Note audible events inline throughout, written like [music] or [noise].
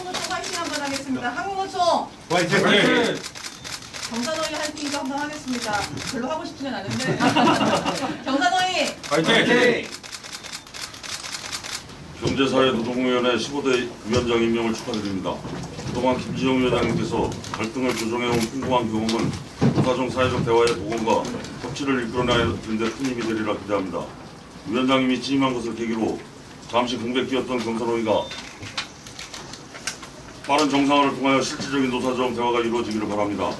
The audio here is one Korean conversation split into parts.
하겠습니다. 한국노총 화이팅! 경산호위 할 테니까 한번 하겠습니다. 별로 하고 싶지는 않은데 [laughs] 경산호위 화이팅! 경제사회노동위원회 15대 위원장 임명을 축하드립니다. 그동안 김지영 위원장님께서 갈등을 조정해온 풍부한 경험은 사종 사회적 대화의 복원과 협치를 이끌어내는 데 큰 힘이 되리라 기대합니다. 위원장님이 취임한 것을 계기로 잠시 공백기였던 경선호위가 빠른 정상화를 통하여 실질적인 노사정 대화가 이루어지기를 바랍니다.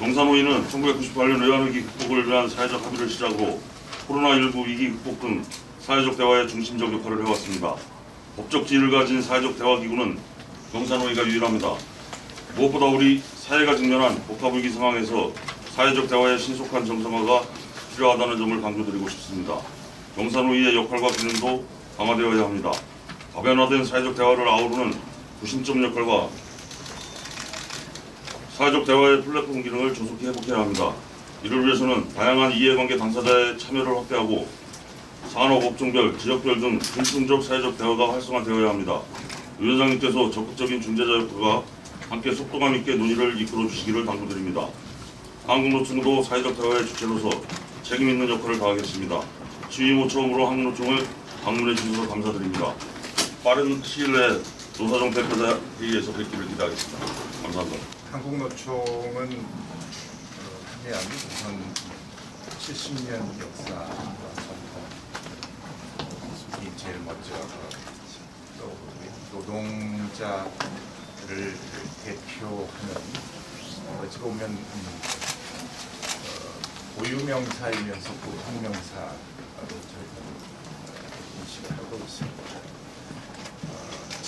경산호위는 1998년 외환위기 극복을 위한 사회적 합의를 시작으로 코로나19 위기 극복 등 사회적 대화의 중심적 역할을 해왔습니다. 법적 지위를 가진 사회적 대화기구는 경산호위가 유일합니다. 무엇보다 우리 사회가 직면한 복합위기 상황에서 사회적 대화의 신속한 정상화가 필요하다는 점을 강조드리고 싶습니다. 경산호위의 역할과 기능도 강화되어야 합니다. 다변화된 사회적 대화를 아우르는 구심점 역할과 사회적 대화의 플랫폼 기능을 조속히 회복해야 합니다. 이를 위해서는 다양한 이해관계 당사자의 참여를 확대하고 산업, 업종별, 지역별 등 공통적 사회적 대화가 활성화되어야 합니다. 위원장님께서 적극적인 중재자 역할과 함께 속도감 있게 논의를 이끌어 주시기를 당부드립니다. 한국노총도 사회적 대화의 주체로서 책임 있는 역할을 다하겠습니다. 취임 후 처음으로 한국노총을 방문해 주셔서 감사드립니다. 빠른 시일 내에 노사정 대표자 회의에서 뵙기를 기대하겠습니다. 감사합니다. 한국노총은 어, 한해안 우선 70년 역사 전통이 제일 먼저 또 노동자를 대표하는 어찌 보면 음, 어, 고유명사이면서 고통명사로 저희는 어, 인식을 하고 있습니다.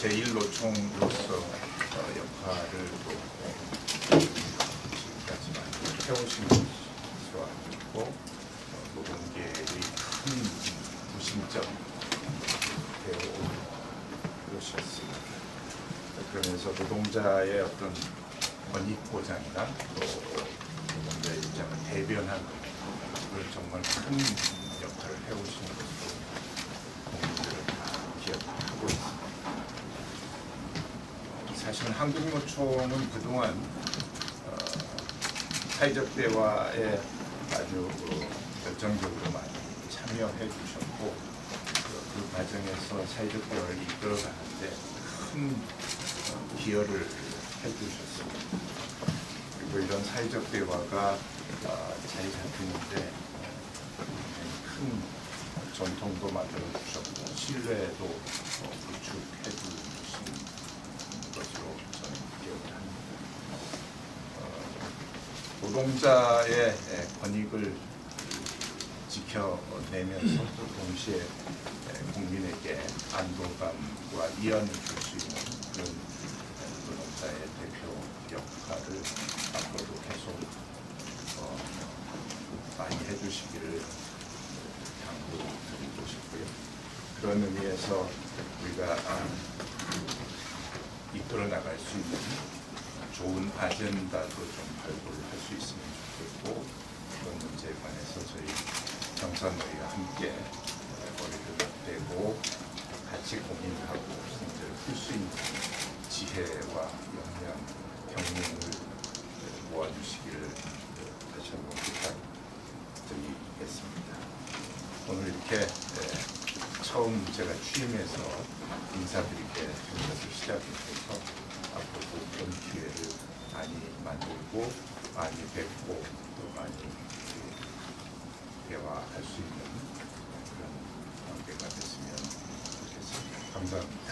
어, 제1노총으로서 어, 역할을 또 지금까지 많이 해오신 것으로 알고 있고 어, 노동계의 큰 구심점 되어 오셨습니다. 그러면서 노동자의 어떤 권익 보장이나 또 노동자의 입장을 대변하는 걸 정말 큰 역할을 해오신 것으로 국민들은 다 기억하고 있습니다. 사실 한국노총은 그동안 어, 사회적 대화에 아주 어, 결정적으로 많이 참여해 주셨고 그, 그 과정에서 사회적 대화를 이끌어가는데 큰 어, 기여를 해 주셨습니다. 그리고 이런 사회적 대화가 어, 자리 잡히는데 어, 큰 전통도 만들어 주셨고 신뢰도 어, 구축해 주신 것으로 저는 기억을 합니다. 어, 노동자의 에, 권익을 지켜내면서 또 동시에 에, 국민에게 안도감과 위안을 줄 수 있는 그런 에, 노동자의 대표 역할을 앞으로도 계속 어, 많이 해주시기를 당부드리고 싶고요. 그런 의미에서 우리가 아, 이끌어 나갈 수 있는 좋은 아젠다도 좀 발굴을 할 수 있으면 좋겠고 그런 문제에 관해서 저희 경산노위가 함께 머리를 대고 같이 고민하고 문제를 풀 수 있는 지혜와 역량, 경륜을 모아주시기를 다시 한번 부탁드리겠습니다. 오늘 이렇게 에, 처음 제가 취임해서 인사드리게 된 것을 앞으로도 그런 기회를 많이 만들고 많이 뵙고 또 많이 예, 대화할 수 있는 그런 관계가 됐으면 좋겠습니다. 감사합니다.